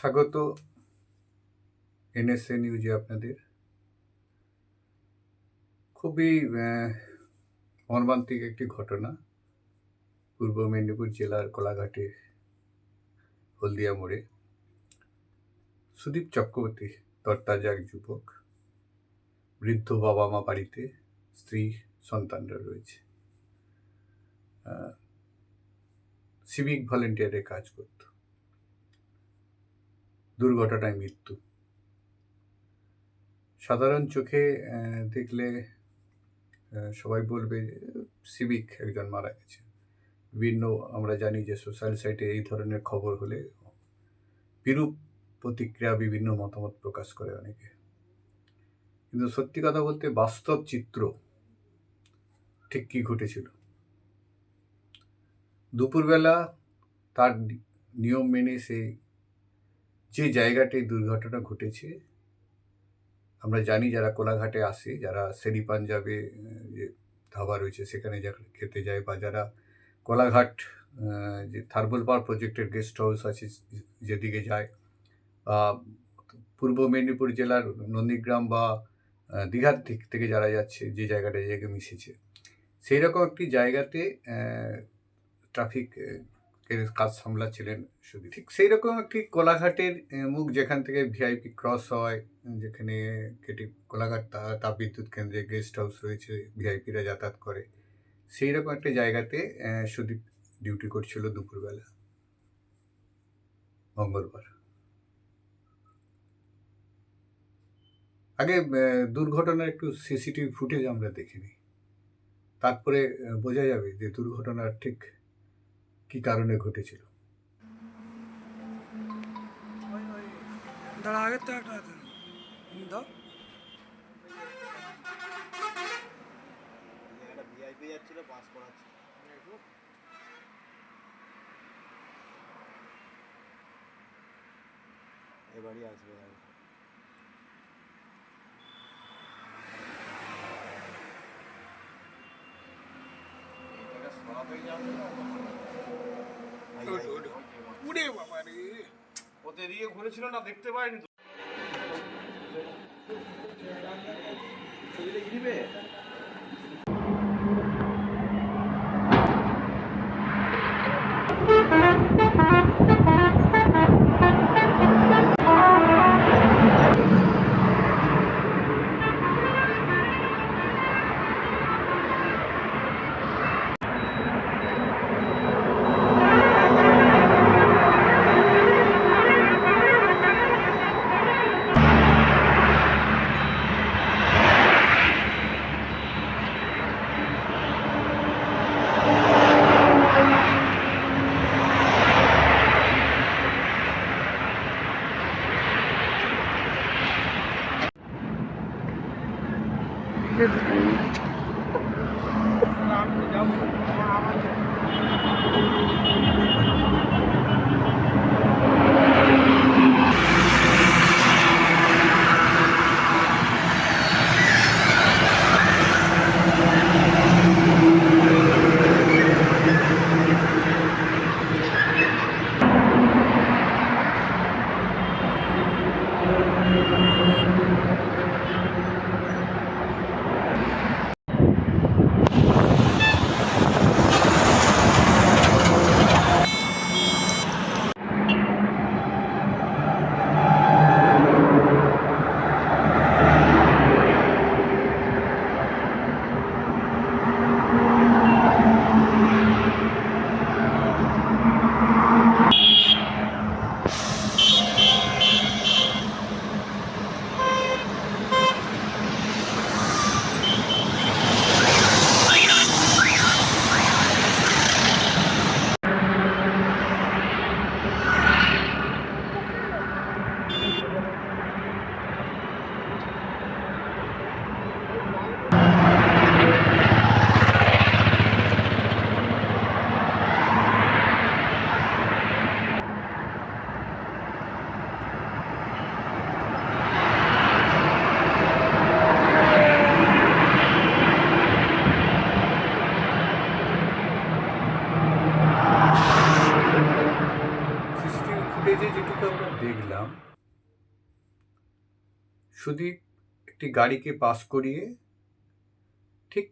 স্বাগত এনএসএ নিউজে আপনাদের। খুবই মর্মান্তিক একটি ঘটনা। পূর্ব মেদিনীপুর জেলার কোলাঘাটে, হলদিয়া মোড়ে। সুদীপ চক্রবর্তী তরতাজা এক যুবক, বৃদ্ধ বাবা মা বাড়িতে স্ত্রী, সন্তানরা রয়েছে। সিভিক ভলেন্টিয়ারে কাজ করত। দুর্ঘটনায় মৃত্যু। সাধারণ চোখে দেখলে সবাই বলবে, সিভিক একজন মারা গেছে। বিভিন্ন আমরা জানি যে সোশ্যাল সাইটে এই ধরনের খবর হলে বিরূপ প্রতিক্রিয়া বিভিন্ন মতামত প্রকাশ করে অনেকে। কিন্তু সত্যি কথা বলতে বাস্তব চিত্র ঠিক কী ঘটেছিল? দুপুরবেলা তার নিয়ম মেনে সে যে জায়গাটায় দুর্ঘটনা ঘটেছে, আমরা জানি যারা কোলাঘাটে আসে, যারা সেরি পাঞ্জাবে যে ধাবা রয়েছে সেখানে যা খেতে যায় বা যারা কোলাঘাট যে থার্মাল পাওয়ার প্রজেক্টের গেস্ট হাউস আছে যেদিকে যায়, বা পূর্ব মেদিনীপুর জেলার নন্দীগ্রাম বা দীঘার দিক থেকে যারা যাচ্ছে, যে জায়গাটা জায়গায় মিশেছে। সেই রকম একটি জায়গাতে ট্রাফিক এর কাজ সামলাচ্ছিলেন শুধু ঠিক সেই রকম একটি কোলাঘাটের মুখ যেখান থেকে ভিআইপি ক্রস হয়, যেখানে কেটি কোলাঘাট তা- তাপবিদ্যুৎ কেন্দ্রে গেস্ট হাউস রয়েছে, ভিআইপিরা যাতায়াত করে সেই রকম একটা জায়গাতে সুদীপ ডিউটি করছিল দুপুরবেলা, মঙ্গলবার। আগে দুর্ঘটনার একটু সিসিটিভি ফুটেজ আমরা দেখিনি। তারপরে বোঝা যাবে যে দুর্ঘটনার ঠিক কি কারণে ঘটেছিল? দাঁড়া আগের তো একটা দাও। ভিআইপি যাচ্ছিল করাচ্ছে। এবারই আসবে আর। উড়ে বাবা রে। ওতে এদিকে ঘুরেছিল না দেখতে পাইনি তো। সুদীপ একটি গাড়িকে পাস করিয়ে ঠিক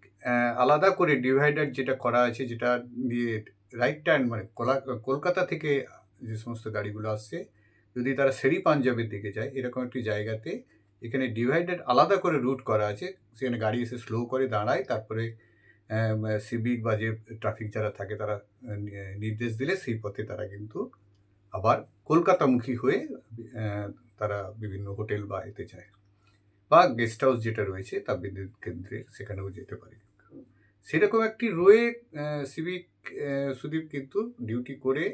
আলাদা করে ডিভাইডার যেটা করা আছে, যেটা দিয়ে রাইট টার্ন মানে কোলা- কলকাতা থেকে যে সমস্ত গাড়িগুলো আসছে, যদি তারা সেরি পাঞ্জাবের দিকে যায়, এরকম একটি জায়গাতে এখানে ডিভাইডার আলাদা করে রুট করা আছে, সেখানে গাড়ি এসে স্লো করে দাঁড়ায়, তারপরে সিভিক বা যে ট্রাফিক যারা থাকে, তারা নির্দেশ দিলে সেই পথে তারা কিন্তু আবার কলকাতামুখী হয়ে তারা বিভিন্ন হোটেল বা এতে যায়। বা গেস্ট হাউস যেটা রয়েছে তাপবিদ্যুৎ কেন্দ্রে সেখানেও যেতে পারে। সেরকম একটি রয়ে সিভিক সুদীপ কিন্তু ডিউটি করে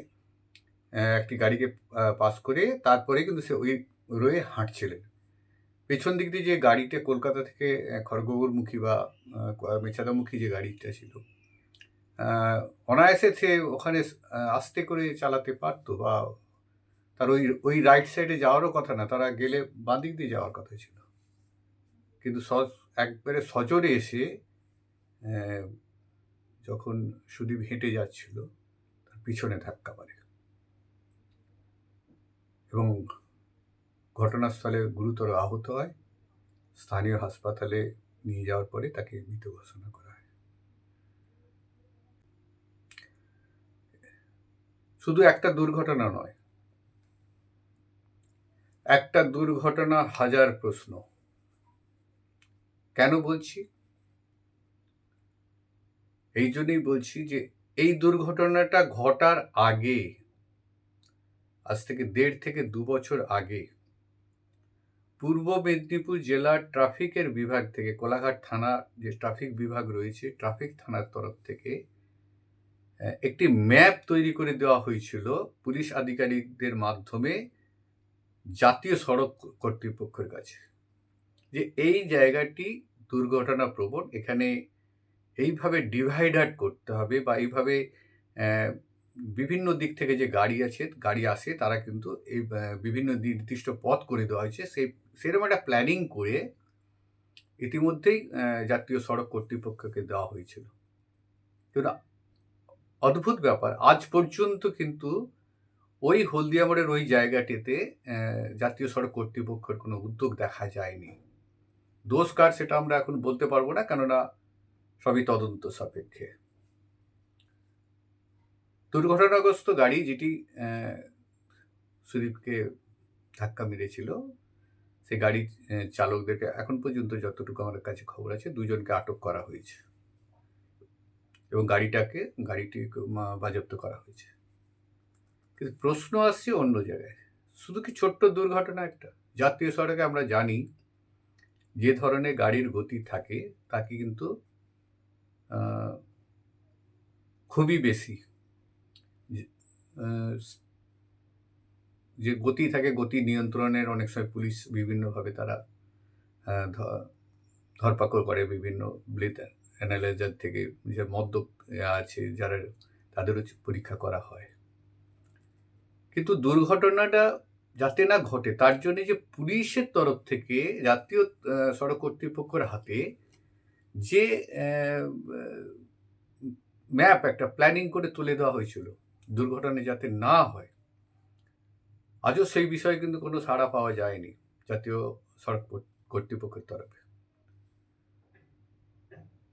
একটি গাড়িকে পাস করে তারপরে কিন্তু সে ওই রয়ে হাঁটছিলেন। পেছন দিক দিয়ে যে গাড়িটা কলকাতা থেকে আহ, খড়গপুরমুখী বা মেছাদামুখী যে গাড়িটা ছিল অনায়াসে সে ওখানে আস্তে করে চালাতে পারতো বা তার ওই ওই রাইট সাইডে যাওয়ারও কথা না তারা গেলে বাঁ দিক দিয়ে যাওয়ার কথা ছিল। কিন্তু একবারে সজোরে এসে যখন সুদীপ হেঁটে যাচ্ছিল, তার পিছনে ধাক্কা মারে। এবং ঘটনাস্থলে গুরুতর আহত হয়। স্থানীয় হাসপাতালে নিয়ে যাওয়ার পরে তাকে মৃত ঘোষণা করা হয়। শুধু একটা দুর্ঘটনা নয়, একটা দুর্ঘটনা হাজার প্রশ্ন। কেন বলছি? এই জন্যই বলছি যে, এই দুর্ঘটনাটা ঘটার আগে, আজ থেকে দেড় থেকে দু বছর আগে, পূর্ব মেদিনীপুর জেলার ট্রাফিকের বিভাগ থেকে, কোলাঘাট থানা যে ট্রাফিক বিভাগ রয়েছে, ট্রাফিক থানার তরফ থেকে একটি ম্যাপ তৈরি করে দেওয়া হয়েছিল পুলিশ আধিকারিকদের মাধ্যমে জাতীয় সড়ক কর্তৃপক্ষের কাছে। যে এই জায়গাটি দুর্ঘটনা প্রবণ এখানে এইভাবে ডিভাইডার করতে হবে বা এইভাবে বিভিন্ন দিক থেকে যে গাড়ি আছে, গাড়ি আসে, তারা কিন্তু এই বিভিন্ন নির্দিষ্ট পথ করে দেওয়া হয়েছে। সেই সেরকম একটা প্ল্যানিং করে ইতিমধ্যেই জাতীয় সড়ক কর্তৃপক্ষকে দেওয়া হয়েছিল। কিন্তু অদ্ভুত ব্যাপার, আজ পর্যন্ত কিন্তু ওই হলদিয়া মোড়ের ওই জায়গাটিতে জাতীয় সড়ক কর্তৃপক্ষের কোনো উদ্যোগ দেখা যায়নি। দোষ কার সেটা আমরা এখন বলতে পারব না, কেননা সবই তদন্ত সাপেক্ষে। দুর্ঘটনাগ্রস্ত গাড়ি যেটি সুদীপকে ধাক্কা মেরেছিল সেই গাড়ির চালকদেরকে এখন পর্যন্ত যতটুকু আমার কাছে খবর আছে, দুজনকে আটক করা হয়েছে। এবং গাড়িটাকে গাড়িটি বাজেয়াপ্ত করা হয়েছে। কিন্তু প্রশ্ন আসছে অন্য জায়গায়। শুধু কি ছোট্ট দুর্ঘটনা একটা? জাতীয় সড়কে আমরা জানি যে ধরনের গাড়ির গতি থাকে, তাকে কিন্তু খুবই বেশি, যে- গতি থাকে গতি নিয়ন্ত্রণের, অনেক সময় পুলিশ বিভিন্নভাবে তারা ধরপাকড় করে বিভিন্ন ব্লিথ অ্যানালাইজার থেকে, যে মদ্যপ আছে, যারা, তাদেরও পরীক্ষা করা হয়। কিন্তু দুর্ঘটনাটা যাতে না ঘটে, তার জন্য যে পুলিশের তরফ থেকে জাতীয় সড়ক কর্তৃপক্ষের হাতে যে ম্যাপ একটা প্ল্যানিং করে তুলে দেওয়া হয়েছিল, দুর্ঘটনা যাতে না হয়, আজও সেই বিষয়ে কিন্তু কোনো সাড়া পাওয়া যায়নি জাতীয় সড়ক কর্তৃপক্ষের তরফে।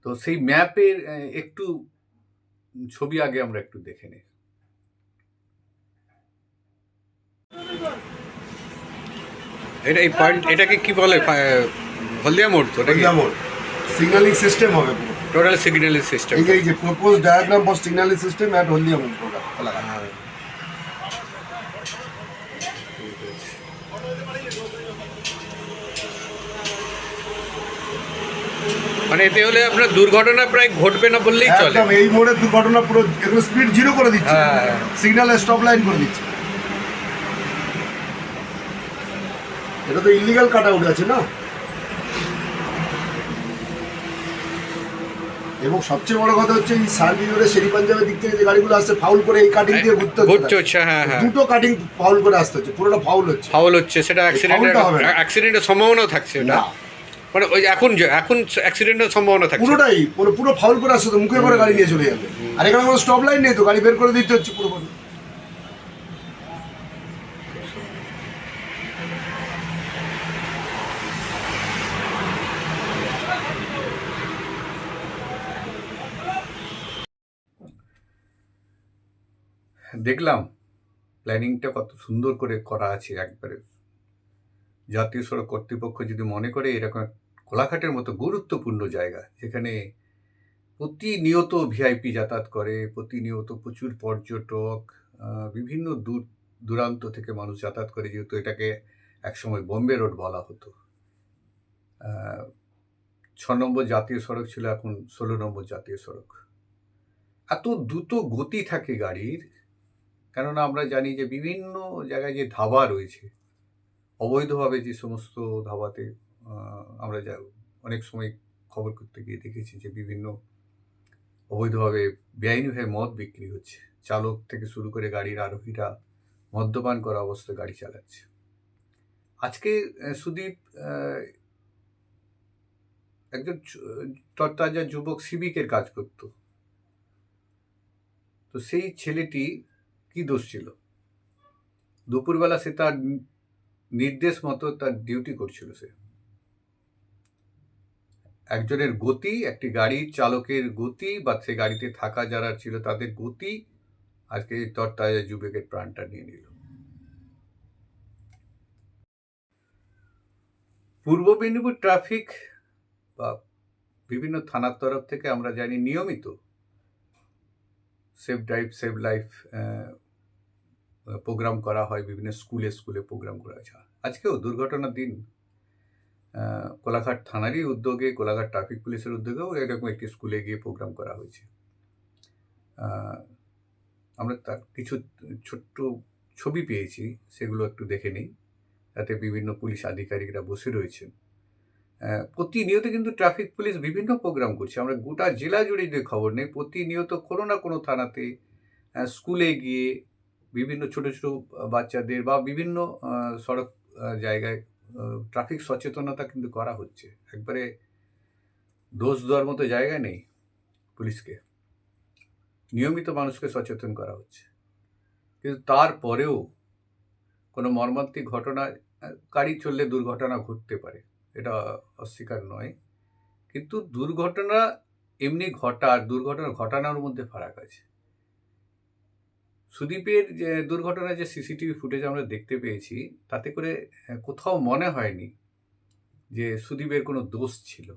তো সেই ম্যাপের একটু ছবি আগে আমরা একটু দেখে নিই। এটা এই পয়েন্ট এটাকে কি বলে? হলদিয়া মোড় তো যেমন সিগন্যালিং সিস্টেম হবে টোটাল সিগন্যাল সিস্টেম এই যে propose diagram for signalling system at Haldia মোড় প্রোগ্রাম মানে এতে হলে আপনার দুর্ঘটনা প্রায় ঘটবে না বললেই চলে। একদম এই মোড়ে দুর্ঘটনা পুরো স্পিড জিরো করে দিচ্ছে। হ্যাঁ। সিগন্যাল স্টপ লাইন করে দিচ্ছে। এটা তো ইলিগাল কাট আউট আছে না? এবং সবচেয়ে বড় কথা হচ্ছে এই সার্ভিস রোডে শেরি পাঞ্জাবের দিক থেকে যে গাড়িগুলো আসছে ফাউল করে এই কাটিং দিয়ে ঘুরতে ঘুরতে হচ্ছে হ্যাঁ হ্যাঁ। দুটো কাটিং ফাউল করে আসতে হচ্ছে পুরোটা ফাউল হচ্ছে। ফাউল হচ্ছে সেটা অ্যাক্সিডেন্টের না। অ্যাক্সিডেন্টের সম্ভাবনাও থাকছে এটা। না। মানে ওই এখন এখন অ্যাক্সিডেন্টের সম্ভাবনা থাকছে। পুরোটাই পুরো পুরো ফাউল করে আসছে তো মুখে করে গাড়ি নিয়ে চলে যাবে। আর এখানে কোনো স্টপ লাইন নেই তো গাড়ি বের করে দিতে হচ্ছে পুরো দেখলাম প্ল্যানিংটা কত সুন্দর করে করা আছে একবারে। জাতীয় সড়ক কর্তৃপক্ষ যদি মনে করে, এরকম কোলাঘাটের মতো গুরুত্বপূর্ণ জায়গা, যেখানে প্রতিনিয়ত ভিআইপি যাতায়াত করে, প্রতিনিয়ত প্রচুর পর্যটক বিভিন্ন দূর, দূরান্ত থেকে মানুষ যাতায়াত করে, যেহেতু এটাকে একসময় বোম্বে রোড বলা হতো। ছ নম্বর জাতীয় সড়ক ছিল এখন ষোলো নম্বর জাতীয় সড়ক। এত দ্রুত গতি থাকে গাড়ির, কেননা আমরা জানি যে বিভিন্ন জায়গায় যে ধাবা রয়েছে, অবৈধভাবে যে সমস্ত ধাবাতে আমরা যা অনেক সময় খবর করতে গিয়ে দেখেছি যে বিভিন্ন অবৈধভাবে বেআইনিভাবে মদ বিক্রি হচ্ছে। চালক থেকে শুরু করে গাড়ির আরোহীরা মদ্যপান করা অবস্থায় গাড়ি চালাচ্ছে। আজকে সুদীপ একজন তরতাজা যুবক সিভিকের কাজ করত। তো সেই ছেলেটি কি দোষ ছিল? দুপুরবেলা সে তার নির্দেশ মতো তার ডিউটি করছিল সে। একজনের গতি, একটি গাড়ির চালকের গতি বা সে গাড়িতে থাকা যারা ছিল তাদের গতি, আজকে তরতাজা যুবকের প্রাণটা নিয়ে নিল। পূর্ব মেদিনীপুর ট্রাফিক বা বিভিন্ন থানার তরফ থেকে আমরা জানি নিয়মিত safe drive save life programme করা হয়, বিভিন্ন স্কুলে স্কুলে প্রোগ্রাম করা হয়েছে আজকেও দুর্ঘটনার দিন কোলাঘাট থানারই উদ্যোগে, কোলাঘাট ট্রাফিক পুলিশের উদ্যোগেও এরকম একটি স্কুলে গিয়ে প্রোগ্রাম করা হয়েছে। আমরা তার কিছু ছোট্ট ছবি পেয়েছি, সেগুলো একটু দেখে নিই। তাতে বিভিন্ন পুলিশ আধিকারিকরা বসে রয়েছেন। প্রতিনিয়ত কিন্তু ট্রাফিক পুলিশ বিভিন্ন প্রোগ্রাম করছে। আমরা গোটা জেলা জুড়ে যে খবর নেই, প্রতিনিয়ত কোনো না কোনো থানাতে স্কুলে গিয়ে বিভিন্ন ছোট ছোট বাচ্চাদের বা বিভিন্ন সড়ক জায়গায় ট্রাফিক সচেতনতা কিন্তু করা হচ্ছে। একবারে দোষ দেওয়ার মতো জায়গা নেই পুলিশকে। নিয়মিত মানুষকে সচেতন করা হচ্ছে। কিন্তু তারপরেও কোনো মর্মান্তিক ঘটনা গাড়ি চললে দুর্ঘটনা ঘটতে পারে, এটা অস্বীকার নয়। কিন্তু দুর্ঘটনা এমনি ঘটা, দুর্ঘটনা ঘটানোর মধ্যে ফারাক আছে। সুদীপের যে দুর্ঘটনার যে সিসিটিভি ফুটেজ আমরা দেখতে পেয়েছি, তাতে করে কোথাও মনে হয়নি যে সুদীপের কোনো দোষ ছিল।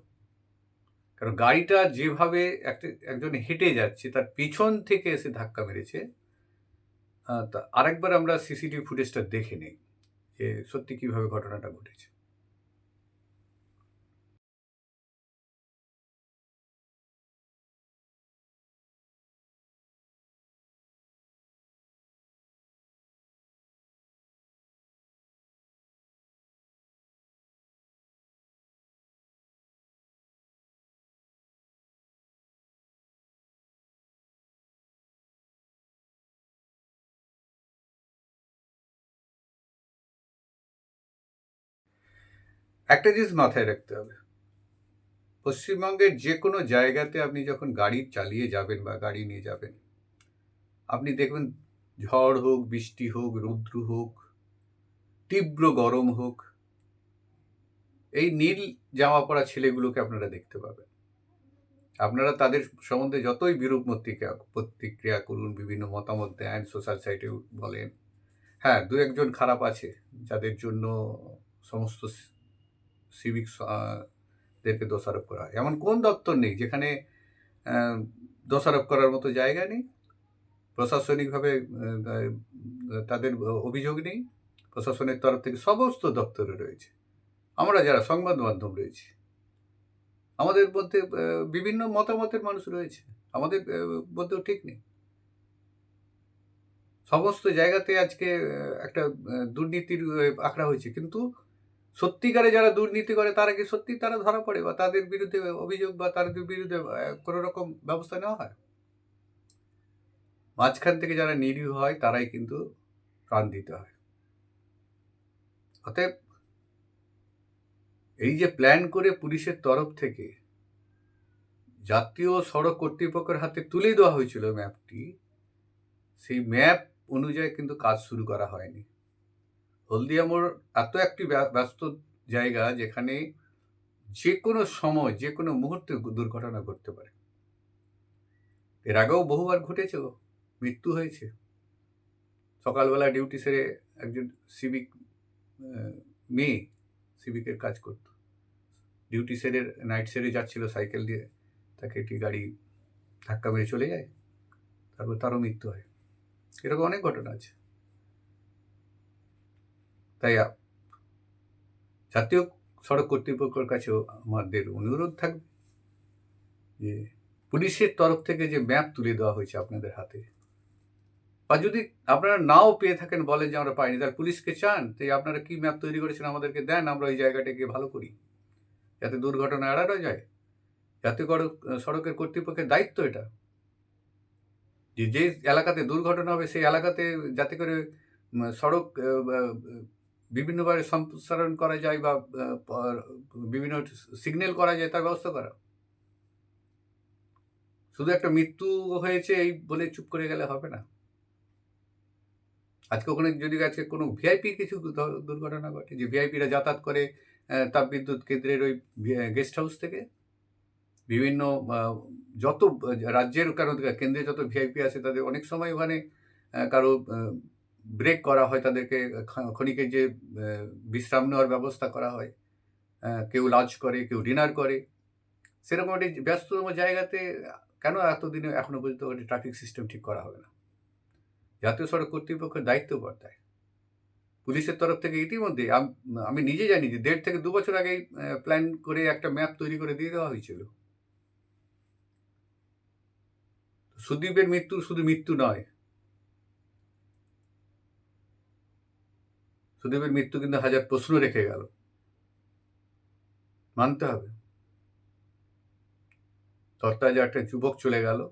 কারণ গাড়িটা যেভাবে একটা, একজন হেঁটে যাচ্ছে, তার পেছন থেকে এসে ধাক্কা মেরেছে তা আরেকবার আমরা সিসিটিভি ফুটেজটা দেখে নিই। যে সত্যি কীভাবে ঘটনাটা ঘটেছে। একটা জিনিস মাথায় রাখতে হবে। পশ্চিমবঙ্গের যে কোনো জায়গাতে আপনি যখন গাড়ি চালিয়ে যাবেন বা গাড়ি নিয়ে যাবেন, আপনি দেখবেন ঝড় হোক, বৃষ্টি হোক, রৌদ্র হোক, তীব্র গরম হোক, এই নীল জামা পরা ছেলেগুলোকে আপনারা দেখতে পাবেন। আপনারা তাদের সম্বন্ধে যতই বিরূপ প্রতিক্রিয়া প্রতিক্রিয়া করুন, বিভিন্ন মতামত দেন সোশ্যাল সাইটে বলেন। হ্যাঁ দু একজন খারাপ আছে, যাদের জন্য সমস্ত সিভিক দেরকে দোষারোপ করা হয়। এমন কোন দপ্তর নেই যেখানে দোষারোপ করার মতো জায়গা নেই? প্রশাসনিকভাবে তাদের অভিযোগ নেই? প্রশাসনের তরফ থেকে সমস্ত দপ্তরে রয়েছে। আমরা যারা সংবাদ মাধ্যম রয়েছে, আমাদের মধ্যে বিভিন্ন মতামতের মানুষ রয়েছে। আমাদের মধ্যেও ঠিক নেই। সমস্ত জায়গাতে আজকে একটা দুর্নীতির আঁকড়া হয়েছে। কিন্তু সত্যিকারে যারা দুর্নীতি করে, তারা কি সত্যি তারা ধরা পড়ে বা তাদের বিরুদ্ধে অভিযোগ বা তাদের বিরুদ্ধে কোনো রকম ব্যবস্থা নেওয়া হয়? মাঝখান থেকে যারা নিরীহ হয়, তারাই কিন্তু প্রাণ দিতে হয়। অতএব এই যে প্ল্যান করে পুলিশের তরফ থেকে জাতীয় সড়ক কর্তৃপক্ষের হাতে তুলে দেওয়া হয়েছিল ম্যাপটি সেই ম্যাপ অনুযায়ী কিন্তু কাজ শুরু করা হয়নি। হলদিয়া মোড় এত একটি ব্য- ব্যস্ত জায়গা যেখানে যে কোনো সময় যে কোনো মুহূর্তে দুর্ঘটনা ঘটতে পারে। এর আগেও বহুবার ঘটেছে মৃত্যু হয়েছে। সকালবেলা ডিউটি সেরে একজন সিভিক মেয়ে সিভিকের কাজ করতো। ডিউটি সেরে, নাইট সেরে যাচ্ছিল, সাইকেল দিয়ে তাকে একটি গাড়ি ধাক্কা মেরে চলে যায়। তারপর তারও মৃত্যু হয়। এরকম অনেক ঘটনা আছে। তাই জাতীয় সড়ক কর্তৃপক্ষের কাছেও আমাদের অনুরোধ থাকবে যে পুলিশের তরফ থেকে যে ম্যাপ তুলে দেওয়া হয়েছে আপনাদের হাতে, বা যদি আপনারা নাও পেয়ে থাকেন, বলেন যে আমরা পাইনি, তাহলে পুলিশকে চান এই আপনারা কি ম্যাপ তৈরি করেছেন আমাদেরকে দেন, আমরা ওই জায়গাটাকে ভালো করি, যাতে দুর্ঘটনা এড়ানো যায়। জাতীয় সড়ক- সড়কের কর্তৃপক্ষের দায়িত্ব এটা, যে যে এলাকাতে দুর্ঘটনা হবে, সেই এলাকাতে যাতে করে সড়ক বিভিন্নভাবে সম্প্রসারণ করা যায় বা বিভিন্ন সিগন্যাল করা যায়, তার ব্যবস্থা করা। শুধু একটা মৃত্যু হয়েছে এই বলে চুপ করে গেলে হবে না। আজকে ওখানে যদি আজকে কোনো ভিআইপি কিছু দুর্ঘটনা ঘটে, যে ভিআইপিরা যাতায়াত করে তাপবিদ্যুৎ কেন্দ্রের ওই গেস্ট হাউস থেকে, বিভিন্ন যত রাজ্যের কারও কেন্দ্রে যত ভিআইপি আছে তাদের অনেক সময় ওখানে কারও ব্রেক করা হয়, তাদেরকে ক্ষণিকে যে বিশ্রাম নেওয়ার ব্যবস্থা করা হয় কেউ লাঞ্চ করে, কেউ ডিনার করে, সেরকম একটি ব্যস্ততম জায়গাতে কেন এতদিনে এখনও পর্যন্ত একটি ট্রাফিক সিস্টেম ঠিক করা হবে না? জাতীয় সড়ক কর্তৃপক্ষের দায়িত্ব বর্তায়। পুলিশের তরফ থেকে ইতিমধ্যে, আমি নিজে জানি যে দেড় থেকে দু বছর আগেই প্ল্যান করে একটা ম্যাপ তৈরি করে দিয়ে দেওয়া হয়েছিল। সুদীপের মৃত্যু শুধু মৃত্যু নয় সুদীপের মৃত্যু কিন্তু হাজার প্রশ্ন রেখে গেল। মানতে হবে। তরতাজা একটা যুবক চলে গেল,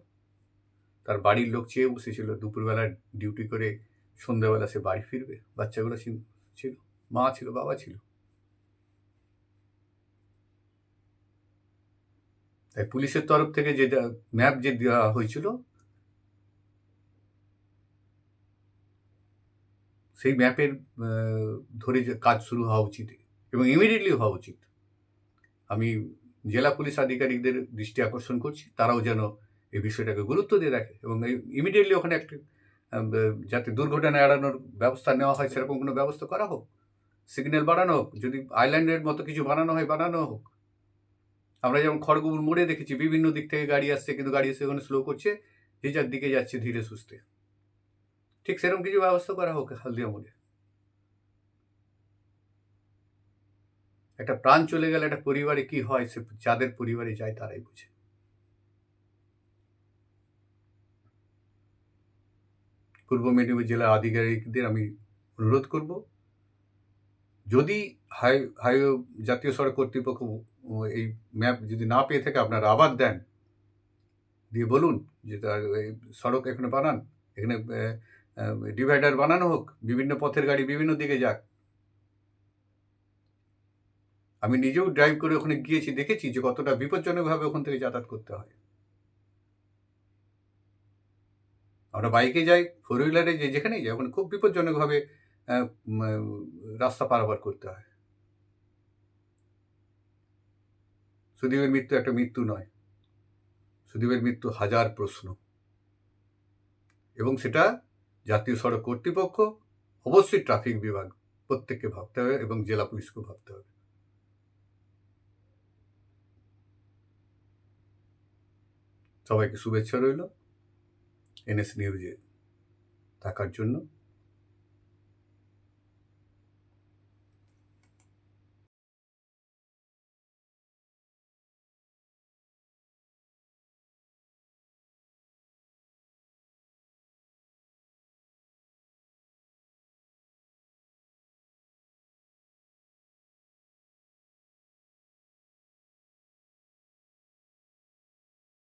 তার বাড়ির লোক চেয়ে বসেছিল। দুপুরবেলা ডিউটি করে সন্ধ্যাবেলা সে বাড়ি ফিরবে। বাচ্চাগুলো ছিল- মা ছিল, বাবা ছিল। তাই পুলিশের তরফ থেকে যে ম্যাপ যে দেওয়া হয়েছিল সেই ম্যাপের ধরে কাজ শুরু হওয়া উচিত এবং ইমিডিয়েটলি হওয়া উচিত। আমি জেলা পুলিশ আধিকারিকদের দৃষ্টি আকর্ষণ করছি, তারাও যেন এই বিষয়টাকে গুরুত্ব দিয়ে রাখে এবং ইমিডিয়েটলি ওখানে একটি যাতে দুর্ঘটনা এড়ানোর ব্যবস্থা নেওয়া হয়, সেরকম কোনো ব্যবস্থা করা হোক। সিগন্যাল বাড়ানো হোক, যদি আইল্যান্ডের মতো কিছু বানানো হয়, বানানো হোক। আমরা যেমন খড়গপুর মোড়ে দেখেছি, বিভিন্ন দিক থেকে গাড়ি আসছে, কিন্তু গাড়ি এসে ওখানে স্লো করছে, যে যার দিকে যাচ্ছে ধীরে সুস্থে। ঠিক সেরকম কিছু ব্যবস্থা করা হোক হালদিয়া মোড়ে। একটা প্রাণ চলে গেলে একটা পরিবারে কি হয়, সে যাদের পরিবারে যায় তারাই বুঝে। পূর্ব মেদিনীপুর জেলার আধিকারিকদের আমি অনুরোধ করব, যদি হাই হাইওয়ে জাতীয় সড়ক কর্তৃপক্ষ এই ম্যাপ যদি না পেয়ে থাকে, আপনারা আবার দেন। দিয়ে বলুন যে সড়ক এখানে বানান, এখানে ডিভাইডার বানানো হোক, বিভিন্ন পথের গাড়ি বিভিন্ন দিকে যাক। আমি নিজেও ড্রাইভ করে ওখানে গিয়েছি, দেখেছি যে কতটা বিপজ্জনকভাবে ওখান থেকে যাতায়াত করতে হয়। আমরা বাইকে যাই ফোর হুইলারে যে যেখানেই যাই, ওখানে খুব বিপজ্জনকভাবে রাস্তা পারাপার করতে হয়। সুদীপের মৃত্যু একটা মৃত্যু নয়। সুদীপের মৃত্যু হাজার প্রশ্ন। এবং সেটা জাতীয় সড়ক কর্তৃপক্ষ, অবশ্যই ট্রাফিক বিভাগ, প্রত্যেককে ভাবতে হবে এবং জেলা পুলিশকেও ভাবতে হবে। সবাইকে শুভেচ্ছা রইল। এনএস নিউজে থাকার জন্য।